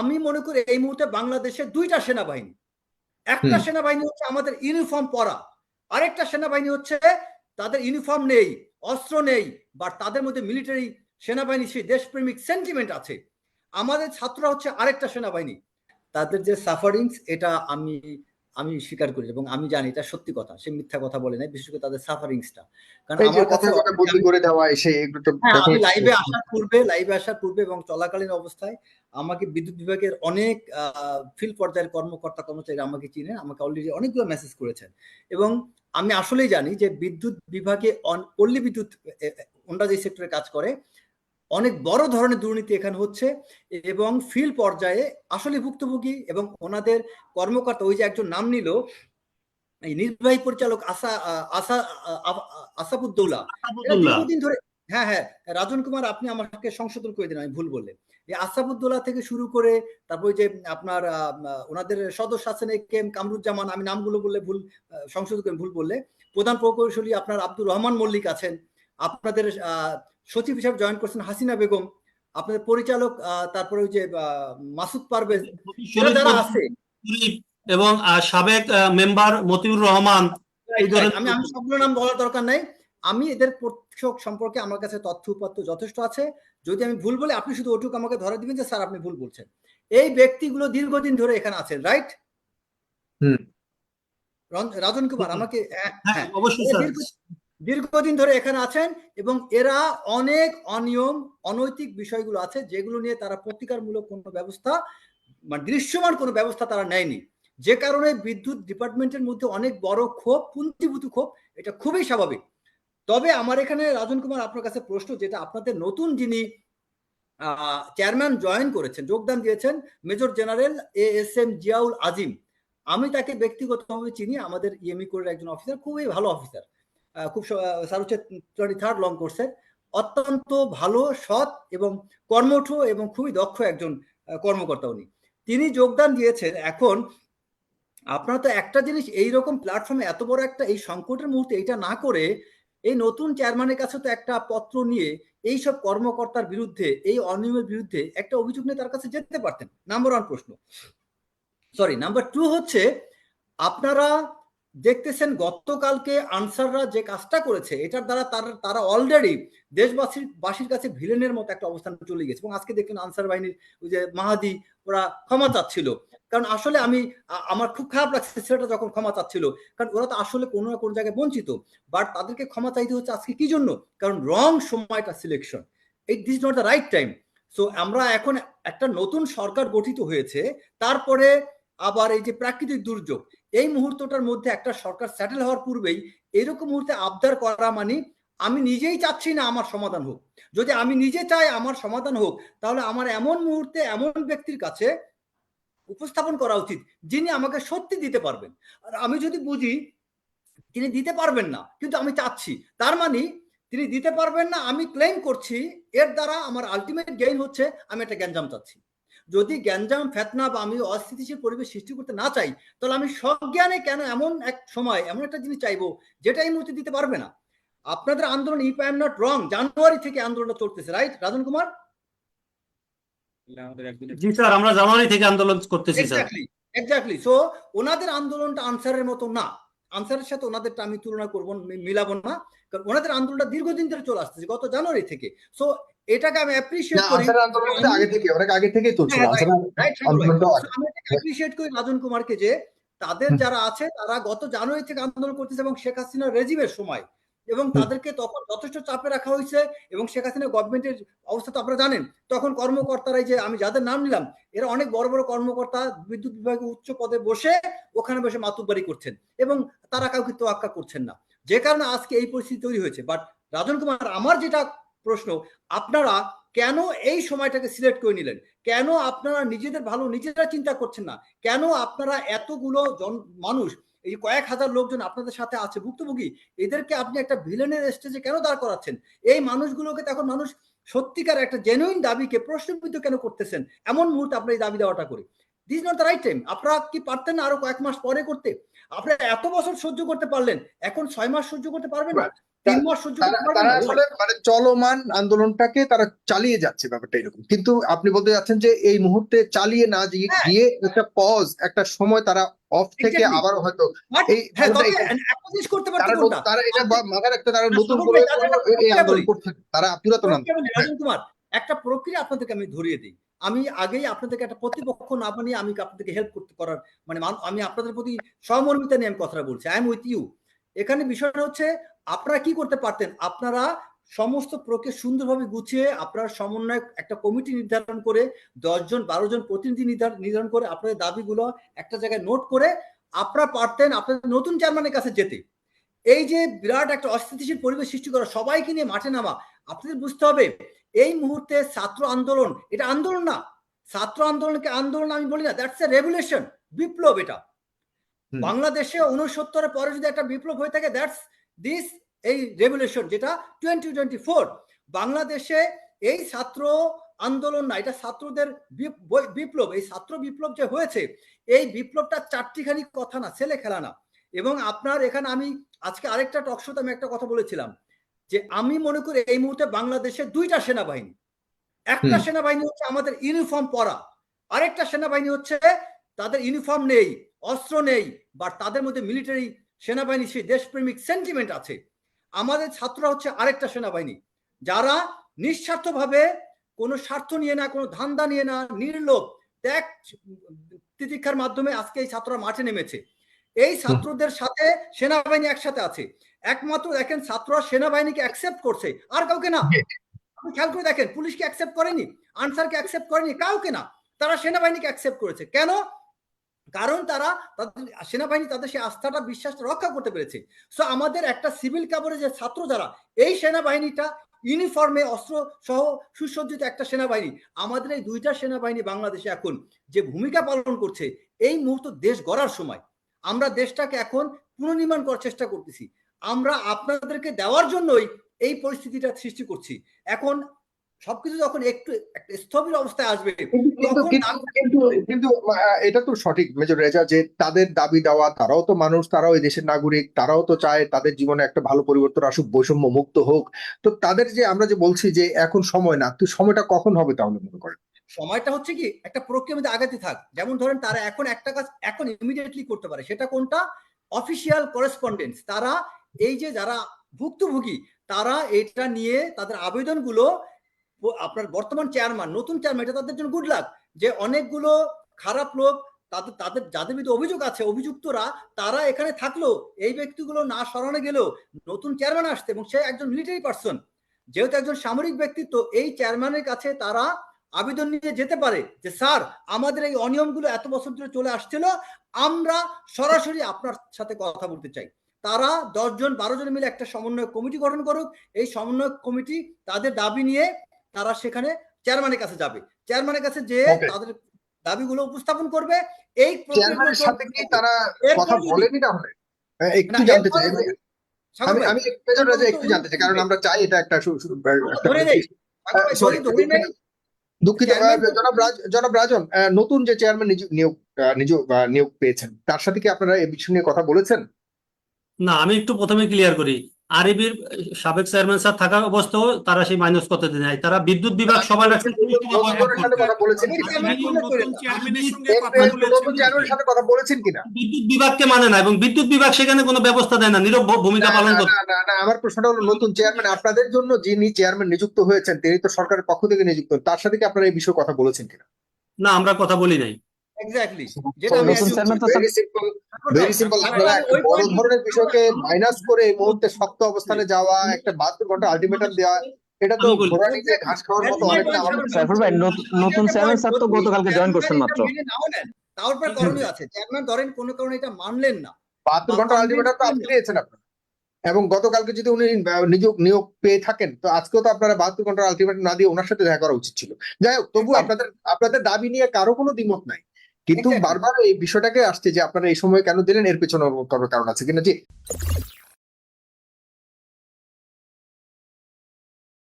আমি মনে করি এই মুহূর্তে বাংলাদেশে দুইটা সেনাবাহিনী। একটা সেনাবাহিনী হচ্ছে আমাদের ইউনিফর্ম পরা। আরেকটা সেনাবাহিনী হচ্ছে তাদের ইউনিফর্ম নেই অস্ত্র নেই বা তাদের মধ্যে মিলিটারি সেনাবাহিনী সেই দেশপ্রেমিক সেন্টিমেন্ট আছে। আমাদের ছাত্ররা হচ্ছে আরেকটা সেনাবাহিনী। তাদের যে সাফারিংস এটা আমি আমি স্বীকার করি এবং আমি জানি এটা সত্যি কথা। সে মিথ্যা কথা বলে নাই বিশেষ করে তাদের সাফারিংসটা কারণ আমার কথা কথা বদলি করে দেওয়া এসে এগুলো তো হ্যাঁ আমি লাইভে আসার পূর্বে লাইভে আসার পূর্বে এবং চলাকালীন অবস্থায় আমাকে বিদ্যুৎ বিভাগের অনেক ফিল্ড পর্যায়ের কর্মকর্তা কর্মচারী আমাকে চিনে আমাকে অলরেডি অনেকগুলো মেসেজ করেছেন। এবং আমি আসলেই জানি যে বিদ্যুৎ বিভাগে পল্লী বিদ্যুৎ এ, যে সেক্টরে কাজ করে অনেক বড় ধরনের দুর্নীতি এখানে হচ্ছে এবং ফিল্ড পর্যায়ে আসলে ভুক্তভোগী এবং ওনাদের কর্মকর্তা ওই যে একজন নাম নিল এই নির্বাহী পরিচালক আসা আসা আসাফুদ্দৌলা দীর্ঘদিন ধরে হ্যাঁ হ্যাঁ রাজন কুমার আপনি আমাকে সংশোধন করে দিন আমি ভুল বললে। এই আসাবুদ্দোল্লা থেকে শুরু করে তারপর ওই যে আপনার ওনাদের সদস্য আছেন এ কে এম কামরুজ্জামান আমি নামগুলো বললে ভুল সংশোধন করে ভুল বললে। প্রধান প্রকৌশলী আপনার আব্দুর রহমান মল্লিক আছেন। আপনাদের আহ, সচিব হিসাবে জয়েন করছেন হাসিনা বেগম। আপনাদের পরিচালক তারপরে ওই যে মাসুদ পারভেজ যারা আছে। এবং সাবেক মেম্বার মতিউর রহমান আমি আমি সবগুলো নাম বলার দরকার নাই। আমি এদের প্রত্যেক সম্পর্কে আমার কাছে তথ্য উপাত্ত যথেষ্ট আছে। যদি আমি ভুল বলে আপনি শুধু ওটুকু আমাকে ধরে দিবেন যে স্যার আপনি ভুল বলছেন। এই ব্যক্তিগুলো দীর্ঘদিন ধরে এখানে আছেন রাইট হুম। রাজন কুমার আমাকে হ্যাঁ, হ্যাঁ হ্যাঁ। অবশ্যই এরা স্যার। দীর্ঘ- দীর্ঘদিন ধরে এখানে আছেন এবং এরা অনেক অনিয়ম, অনৈতিক বিষয়গুলো আছে, যেগুলো নিয়ে তারা প্রতিকারমূলক কোনো ব্যবস্থা মানে দৃশ্যমান কোনো ব্যবস্থা তারা নেয়নি। যে কারণে বিদ্যুৎ ডিপার্টমেন্টের মধ্যে অনেক বড় ক্ষোভ, পুঞ্জীভূত ক্ষোভ, এটা খুবই স্বাভাবিক। তবে আমার এখানে রাজন কুমার আপনার কাছে প্রশ্ন, যেটা আপনাদের নতুন যিনি চেয়ারম্যান জয়েন করেছেন, যোগদান দিয়েছেন, major general A S M Ziaul Azim. আমি তাকে ব্যক্তিগতভাবে চিনি, আমাদের ইএমই কোরের একজন অফিসার, খুবই ভালো অফিসার। খুব স্যার হচ্ছে টোয়েন্টি থার্ড লং কোর্সের অত্যন্ত ভালো, সৎ এবং কর্মঠ এবং খুবই দক্ষ একজন কর্মকর্তা উনি। তিনি যোগদান দিয়েছেন এখন। আপনারা তো একটা জিনিস এই রকম প্ল্যাটফর্মে এত বড় একটা এই সংকটের মুহূর্তে এটা না করে এই নতুন চেয়ারম্যানের কাছে তো একটা পত্র নিয়ে এই সব কর্মকর্তার বিরুদ্ধে, এই অনিয়মের বিরুদ্ধে একটা অভিযোগ নিয়ে তার কাছে যেতে পারতেন। নাম্বার ওয়ান প্রশ্ন। সরি নাম্বার টু হচ্ছে, আপনারা দেখতেছেন গতকালকে আনসাররা যে কাজটা করেছে, এটার দ্বারা তারা তারা অলরেডি দেশবাসীর, বাসীর কাছে ভিলেনের মতো একটা অবস্থান চলে গেছে। এবং আজকে দেখলেন আনসার বাহিনীর ওই যে মাহাদি, ওরা ক্ষমা চাচ্ছিল। কারণ আসলে আমি আমার খুব খারাপ লাগছে ছেলেটা যখন ক্ষমা চাচ্ছিল। কারণ ওরা তো আসলে কোনো না কোনো জায়গায় বঞ্চিত। বাট তাদেরকে ক্ষমা চাইতে হচ্ছে আজকে কি জন্য? কারণ রং সময়টা সিলেকশন এই this not the right time so আমরা এখন একটা নতুন সরকার গঠিত হয়েছে। তারপরে আবার এই যে প্রাকৃতিক দুর্যোগ। এই মুহূর্তটার মধ্যে একটা সরকার স্যাটেল হওয়ার পূর্বেই এরকম মুহূর্তে আবদার করা মানে আমি নিজেই চাচ্ছি না আমার সমাধান হোক। যদি আমি নিজে চাই আমার সমাধান হোক, তাহলে আমার এমন মুহূর্তে এমন ব্যক্তির কাছে উপস্থাপন করা উচিত যিনি আমাকে সত্যি দিতে পারবেন। আর আমি যদি বুঝি তিনি দিতে পারবেন না, কিন্তু আমি চাচ্ছি, তার মানে তিনি দিতে পারবেন না, আমি ক্লেম করছি, এর দ্বারা আমার আলটিমেট গেইন হচ্ছে, আমি একটা গ্যাঞ্জাম চাচ্ছি। যদি গ্যাঞ্জাম ফেতনা বা আমি অস্থিতিশীল পরিবেশ সৃষ্টি করতে না চাই তাহলে আমি সজ্ঞানে কেন এমন এক সময় এমন একটা জিনিস চাইব যেটা এই মুহূর্তে দিতে পারবে না? আপনাদের আন্দোলন if I am not wrong January থেকে আন্দোলনটা চলতেছে রাইট রাজন কুমার? জি স্যার আমরা জানুয়ারি থেকে আন্দোলন করতেছি স্যার। এক্স্যাক্টলি এক্স্যাক্টলি সো ওনাদের আন্দোলনটা আনসারের মতো না। আনসারের সাথে ওনাদেরটা আমি তুলনা করব মিলাবো না। কারণ ওনাদের আন্দোলনটা দীর্ঘদিন ধরে চলে আসতেছে গত জানুয়ারি থেকে। সো এটাকে আমি অ্যাপ্রিশিয়েট করি। আগে থেকে অনেক আগে থেকেই। আমি অ্যাপ্রিশিয়েট করি রাজন কুমারকে যে তাদের যারা আছে তারা গত জানুয়ারি থেকে আন্দোলন করতেছে এবং শেখ হাসিনার রেজিমের সময়। এবং তাদেরকে তখন যথেষ্ট চাপে রাখা হয়েছে এবং শেখ হাসিনা গভর্নমেন্টের অবস্থা তো আপনারা জানেন। তখন কর্মকর্তারাই যে আমি যাদের নাম নিলাম এরা অনেক বড় বড় কর্মকর্তা বিদ্যুৎ বিভাগে উচ্চ পদে বসে ওখানে বসে মাতুব্বারি করছেন এবং তারা কাউকে তোয়াক্কা করছেন না। যে কারণে আজকে এই পরিস্থিতি তৈরি হয়েছে। বাট রাজন কুমার আমার যেটা প্রশ্ন, আপনারা কেন এই সময়টাকে সিলেক্ট করে নিলেন? কেন আপনারা নিজেদের ভালো নিজেরা চিন্তা করছেন না? কেন আপনারা এতগুলো জন, মানুষ, এই কয়েক হাজার লোকজন আপনাদের সাথে আছে ভুক্তভোগী? এদেরকে আপনি একটা ভিলেনের স্টেজে কেন দাঁড় করাচ্ছেন? এই মানুষগুলোকে তখন মানুষ সত্যিকার একটা জেনুইন দাবিকে প্রশ্নবিদ্ধ কেন করতেছেন? এমন মুহূর্তে আপনার এই দাবি দেওয়াটা করে। This not the right time আপনারা কি পারতেন না আরও কয়েক মাস পরে করতে? আপনারা এত বছর সহ্য করতে পারলেন এখন ছয় মাস সহ্য করতে পারবেন না? তিন মাস সহ্য করতে পারবেন না? আসলে মানে চলমান আন্দোলনটাকে তারা চালিয়ে যাচ্ছে ব্যাপারটা এরকম। কিন্তু আপনি বলতে যাচ্ছেন যে এই মুহূর্তে চালিয়ে না গিয়ে হ্যাঁ। গিয়ে একটা পজ একটা সময় তারা অফ থেকে আবার হয়তো এই হ্যাঁ করতে তারা এটা মাথায় রাখতে তারা নতুন করে এই আন্দোলন। করছে। তারা পুরাতন আন্দোলন। একটা প্রক্রিয়া আপনাদেরকে আমি ধরিয়ে দিই। আমি আগেই আপনাদেরকে একটা প্রতিপক্ষ না বানিয়ে আমি আপনাদেরকে হেল্প করতে করার মানে আমি আপনাদের প্রতি সহমর্মিতা নিয়ে আমি কথাটা বলছি। আই এম উইথ ইউ এখানে বিষয়টা হচ্ছে, আপনারা কি করতে পারতেন? আপনারা সমস্ত প্রক্রিয়া সুন্দরভাবে গুছিয়ে আপনার সমন্বয় একটা কমিটি নির্ধারণ করে দশজন বারো জন প্রতিনিধি নির্ধারণ নির্ধারণ করে আপনাদের দাবিগুলো একটা জায়গায় নোট করে আপনারা পারতেন আপনাদের নতুন চেয়ারম্যানের কাছে যেতে। এই যে বিরাট একটা অস্থিতিশীল পরিবেশ সৃষ্টি করা সবাইকে নিয়ে মাঠে নামা, আপনাদের বুঝতে হবে এই মুহূর্তে ছাত্র আন্দোলন এটা আন্দোলন না ছাত্র আন্দোলনকে আন্দোলন আমি বলি না দ্যাটস এ রেভুলেশন বিপ্লব এটা। বাংলাদেশে উনসত্তরের পরে যদি একটা বিপ্লব হয়ে থাকে দ্যাটস দিস এই রেভুলেশন যেটা টোয়েন্টি টোয়েন্টি ফোর বাংলাদেশে এই ছাত্র আন্দোলন না এটা ছাত্রদের বিপ্লব এই ছাত্র বিপ্লব যে হয়েছে এই বিপ্লবটা চারটিখানি কথা না ছেলে খেলা না। এবং আপনার এখানে আমি আজকে আরেকটা টকশোতে আমি একটা কথা বলেছিলাম। যে আমি মনে করি এই মুহূর্তে বাংলাদেশে দুইটা সেনাবাহিনী। একটা সেনাবাহিনী হচ্ছে আমাদের ইউনিফর্ম পরা। আরেকটা সেনাবাহিনী হচ্ছে তাদের ইউনিফর্ম নেই অস্ত্র নেই বা তাদের মধ্যে মিলিটারি সেনাবাহিনী সেই দেশপ্রেমিক সেন্টিমেন্ট আছে। আমাদের ছাত্ররা হচ্ছে আরেকটা সেনাবাহিনী। যারা নিঃস্বার্থভাবে কোনো স্বার্থ নিয়ে না কোনো ধান্দা নিয়ে না নির্লোভ ত্যাগ তিতিক্ষার মাধ্যমে আজকে এই ছাত্ররা মাঠে নেমেছে। এই ছাত্রদের সাথে সেনাবাহিনী একসাথে আছে। একমাত্র দেখেন ছাত্ররা সেনাবাহিনীকে অ্যাকসেপ্ট করছে। আর কাউকে না। আপনি খেয়াল করে দেখেন পুলিশকে অ্যাকসেপ্ট করেনি আনসারকে অ্যাকসেপ্ট করেনি কাউকে না। তারা সেনাবাহিনীকে অ্যাকসেপ্ট করেছে। কেন? কারণ তারা তাদের সেনাবাহিনী তাদের সেই আস্থাটা বিশ্বাসটা রক্ষা করতে পেরেছে। সো আমাদের একটা সিভিল কাভারেজের ছাত্র যারা এই সেনাবাহিনীটা ইউনিফর্মে অস্ত্র সহ সুসজ্জিত একটা সেনাবাহিনী। আমাদের এই দুইটা সেনাবাহিনী বাংলাদেশে এখন যে ভূমিকা পালন করছে এই মুহূর্ত দেশ গড়ার সময়। আমরা দেশটাকে এখন পুনর্নির্মাণ করার চেষ্টা করতেছি। আমরা আপনাদেরকে দেওয়ার জন্যই এই পরিস্থিতিটা সৃষ্টি করছি। এখন সবকিছু যখন একটু একটা স্থবির অবস্থায় আসবে কিন্তু এটা তো সঠিক মেজর রেজা যে তাদের দাবি দেওয়া তারাও তো মানুষ তারাও এই দেশের নাগরিক তারাও তো চায় তাদের জীবনে একটা ভালো পরিবর্তন আসুক বৈষম্য মুক্ত হোক। তো তাদের যে আমরা যে বলছি যে এখন সময় না তো সময়টা কখন হবে তাহলে মনে করেন? সময়টা হচ্ছে কি একটা প্রক্রিয়ার মধ্যে আগাতে থাক। যেমন ধরেন তারা এখন একটা কাজ এখন ইমিডিয়েটলি করতে পারে সেটা কোনটা? অফিসিয়াল করেসপন্ডেন্স তারা এই যে যারা ভুক্তভোগী, তারা এটা নিয়ে তাদের আবেদনগুলো আপনার বর্তমান চেয়ারম্যান নতুন চেয়ারম্যান এটা তাদের জন্য গুড লাক যে অনেকগুলো খারাপ লোক, তাদের তাদের যাদের বিরুদ্ধে অভিযোগ আছে, অভিযুক্তরা, তারা এখানে থাকল, এই ব্যক্তিগুলো না সরানো গেলেও নতুন চেয়ারম্যান আসতে এবং সে একজন মিলিটারি পার্সন যেহেতু একজন সামরিক ব্যক্তিত্ব এই চেয়ারম্যানের কাছে তারা আবেদন নিয়ে যেতে পারে যে, স্যার, আমাদের এই অনিয়মগুলো এত বছর ধরে চলে আসছিল, আমরা সরাসরি আপনার সাথে কথা বলতে চাই। তারা দশজন বারো জন মিলে একটা সমন্বয় কমিটি গঠন করুক। এই সমন্বয় কমিটি তাদের দাবি নিয়ে তারা সেখানে চেয়ারম্যানের কাছে যাবে। চেয়ারম্যানের কাছে যে. তাদের দাবিগুলো উপস্থাপন করবে। এই সাথে কি তারা কথা বলেনি তাহলে? হ্যাঁ, একটু জানতে চাই। আমি আমি মেজর রাজা একটু জানতে চাই কারণ আমরা চাই এটা একটা দুঃখিত। জনাব রাজ জনাব রাজন নতুন যে চেয়ারম্যান নিজ- নিয়োগ নিয়োগ পেয়েছেন তার সাথে কি আপনারা এই বিষয় নিয়ে কথা বলেছেন? না আমি একটু প্রথমে ক্লিয়ার করি। আরবির সাবেক চেয়ারম্যান স্যার থাকা অবস্থাও তারা সেই মাইনাস করতে দেয় তারা বিদ্যুৎ বিভাগ সবাই রাখছেন বিদ্যুৎ বিভাগকে মানে না এবং বিদ্যুৎ বিভাগ সেখানে কোনো ব্যবস্থা দেয় না নীরব ভূমিকা পালন করে না, না, না, আমার প্রশ্নটা হলো নতুন চেয়ারম্যান আপনাদের জন্য যিনি চেয়ারম্যান নিযুক্ত হয়েছেন তিনি তো সরকারের পক্ষ থেকে নিযুক্ত তার সাথে কি আপনারা এই বিষয়ে কথা বলেছেন কিনা? না আমরা কথা বলি নাই। এক্স্যাক্টলি যেটা আমি ভেরি সিম্পল ভেরি সিম্পল আপনারা একটা বড় ধরনের বিষয়কে মাইনাস করে এই মুহূর্তে শক্ত অবস্থানে যাওয়া একটা বাহাত্তর ঘণ্টা আলটিমেটাম দেওয়া এটা তো ঘাস খাওয়ার মতো অনেকটা আমার সাইফুল ভাই, নতুন- নতুন চেয়ারম্যান স্যার তো গতকালকে join করছেন মাত্র। তারপর করণীয় আছে। চেয়ারম্যান ধরেন কোনো কারণে এটা মানলেন না। বাহাত্তর ঘণ্টা আলটিমেটাম তো আপনি দিয়েছেন আপনারা। এবং গতকালকে যদি উনি নিযোগ নিয়োগ পেয়ে থাকেন তো আজকেও তো আপনারা বাহাত্তর ঘণ্টার আলটিমেটাম না দিয়ে ওনার সাথে দেখা করা উচিত ছিল। যাই হোক তবু আপনাদের আপনাদের দাবি নিয়ে কারও কোনো দ্বিমত নাই। কিন্তু বারবার এই বিষয়টাকে আসছে যে আপনারা এই সময় কেন দিলেন? এর পেছনে কোনো কারণ আছে কিনা? জি।